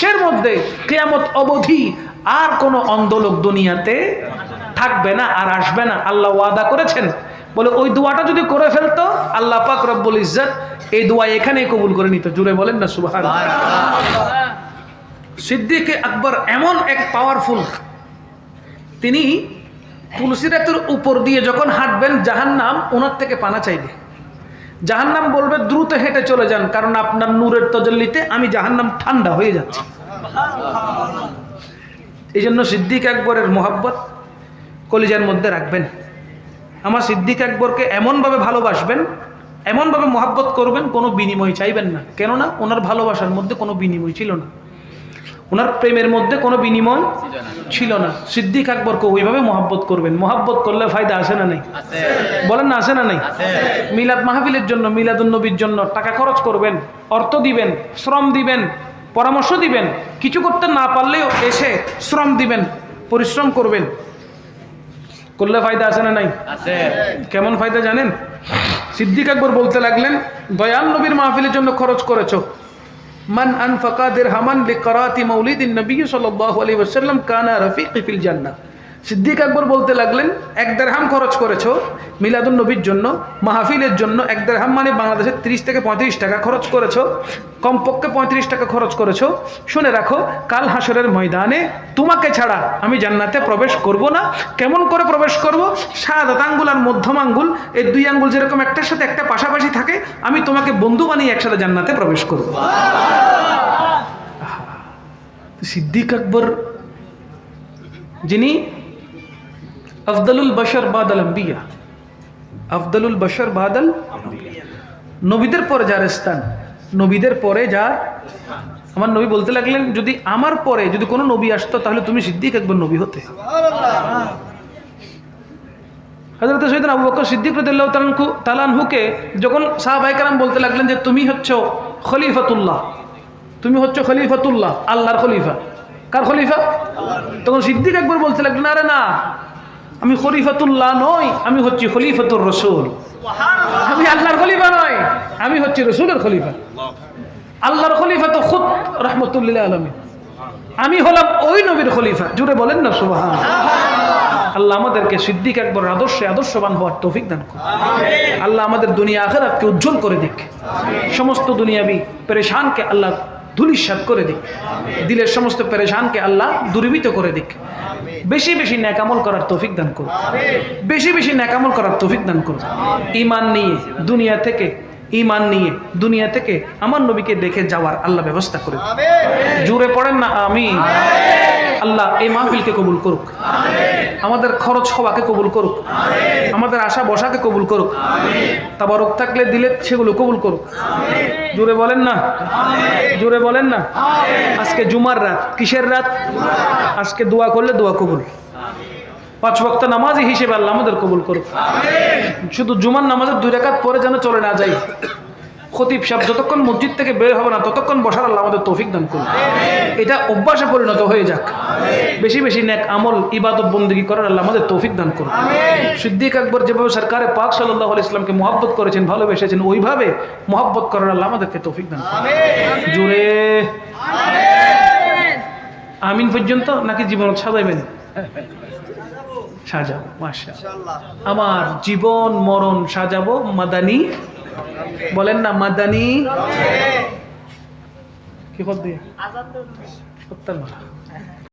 বিশ্বের মধ্যে কেয়ামত অবধি আর কোনো অন্ধলোক দুনিয়াতে থাকবে না আর আসবে না। আল্লাহ ওয়াদা করেছেন। বলে ওই দোয়াটা যদি করে ফেলতো আল্লাহ পাক রব্বুল ইজ্জত এই দোয়া এখানেই কবুল করে নিত। জুড়ে বলেন না সুবাহ সিদ্দিকে আকবর এমন এক পাওয়ারফুল তিনি তুলসিরাতের উপর দিয়ে যখন হাঁটবেন জাহান্নাম ওনার থেকে পানা চাইবে। জাহান্নাম বলবে, দ্রুত হেঁটে চলে যান, কারণ আপনার নূরের তজল্লিতে আমি জাহান্নাম ঠান্ডা হয়ে যাচ্ছি। এই জন্য সিদ্দিক আকবরের মোহাব্বত কলিজার মধ্যে রাখবেন। আমার সিদ্দিক আকবরকে এমনভাবে ভালোবাসবেন, এমনভাবে মোহাব্বত করবেন, কোনো বিনিময় চাইবেন না। কেননা, ওনার ভালোবাসার মধ্যে কোনো বিনিময় ছিল না। ওনার প্রেমের মধ্যে কোনো বিনিময় ছিল না। সিদ্দিক আকবরকে ওইভাবে মোহাব্বত করবেন। মহাব্বত করলে ফায়দা আসে না নেই? বলেন না আসে না নেই? মিলাদ মাহফিলের জন্য মিলাদুন্নবীর জন্য টাকা খরচ করবেন অর্থ দিবেন শ্রম দিবেন পরামর্শ দিবেন। কিছু করতে না পারলেও এসে শ্রম দিবেন পরিশ্রম করবেন। করলে ফায়দা আছে না নাই? কেমন ফায়দা জানেন? সিদ্দিক আকবর বলতে লাগলেন দয়াল নবীর মাহফিলের জন্য খরচ করেছ। من أنفق درهما لقرات مولد النبي صلى الله عليه وسلم كان رفيقي في الجنة. সিদ্দিক আকবর বলতে লাগলেন, এক দেড়হাম খরচ করেছ মিলাদুন নবীর জন্য, মাহফিলের জন্য এক দেড়হাম মানে বাংলাদেশের তিরিশ থেকে পঁয়ত্রিশ টাকা খরচ করেছ, কমপক্ষে পঁয়ত্রিশ টাকা খরচ করেছ। শুনে রাখো, কাল হাসরের ময়দানে তোমাকে ছাড়া আমি জান্নাতে প্রবেশ করব না। কেমন করে প্রবেশ করব? সাত আঙ্গুল আর মধ্যম আঙ্গুল, এই দুই আঙ্গুল যেরকম একটার সাথে একটা পাশাপাশি থাকে, আমি তোমাকে বন্ধু বানিয়ে একসাথে জান্নাতে প্রবেশ করব। সিদ্দিক আকবর, যিনি আফদলুল বশর বাদল আম্বিয়া। আফদলুল বশর বাদল নবীদের পরে যার স্থান, নবীদের পরে যার আমার নবী বলতে লাগলেন, যদি আমার পরে যদি কোনো নবী আসতো, তাহলে তুমি সিদ্দিক একবার নবী হতে। হজরত সৈদিন আবু বকর সিদ্দিক রদুল্লাহ তালানহু তালানহুকে যখন সাহাবাই কালাম বলতে লাগলেন যে, তুমি হচ্ছ খলিফাতুল্লাহ, তুমি হচ্ছ খলিফাতুল্লাহ, আল্লাহর খলিফা। কার খলিফা? তখন সিদ্দিক একবার বলতে লাগলেন, আরে না আমি খলিফাতুল্লাহ নই, আমি হচ্ছি খলিফাতুর রসুল। আমি আল্লাহর খলিফা নয় আমি হচ্ছি রসুলের খলিফা। আল্লাহর খলিফা তো খুদ রহমতুল্লাহ আলমী। আমি হলাম ওই নবীর খলিফা। জুড়ে বলেন না সুবাহ আল্লাহ। আমাদেরকে সিদ্দিক একবার আদর্শে আদর্শবান হওয়ার তৌফিক দান করুন। আল্লাহ আমাদের দুনিয়া আখেরাতকে উজ্জ্বল করে দিক। সমস্ত দুনিয়াবি পেরেশানকে আল্লাহ ধুলিসাত করে দিক। দিলের সমস্ত পেরেশানকে আল্লাহ দুর্বিত করে দিক। বেশি বেশি ন্যাকামল করার তৌফিক দান করুন বেশি বেশি ন্যাকামল করার তৌফিক দান করুন ইমান নিয়ে দুনিয়া থেকে ইমান নিয়ে দুনিয়া থেকে আমার নবীকে দেখে যাওয়ার আল্লাহ ব্যবস্থা করে। জুড়ে পড়েন না আমি আল্লাহ এই মাহফিলকে কবুল করুক। আমাদের খরচ হওয়াকে কবুল করুক। আমাদের আশা বসাকে কবুল করুক। তাবারক থাকলে দিলে সেগুলো কবুল করুক। জুড়ে বলেন না? জুড়ে বলেন না? আজকে জুমার রাত কিসের রাত? আজকে দোয়া করলে দোয়া কবুল। পাঁচ বক্ত নামাজই হিসেবে আল্লাহ আমাদের কবুল করুক। শুধু জুমার নামাজের দুই রাকাত পরে যেন চলে না যাই। খতিব সাহেব, যতক্ষণ মসজিদ থেকে বের হবে না, ততক্ষণ বসার আল্লাহ আমাদের তৌফিক দান করুন। এটা অভ্যাসে পরিণত হয়ে যাক। বেশি বেশি নেক আমল, ইবাদত বন্দী করার আল্লাহ আমাদের তৌফিক দান করুন। সিদ্দিক আকবর যেভাবে সরকারে পাক সাল্লাহ ইসলামকে মহাব্বত করেছেন, ভালোবেসেছেন, ওইভাবে মহাব্বত করার আল্লাহ আমাদেরকে তৌফিক দান করুন। জোরে। আমিন পর্যন্ত, নাকি জীবন সাজাইবেন? সাজাবো মাসা আমার জীবন, মরণ সাজাবো, মাদানি বলেন না মাদানি। কি পদ দিয়ে?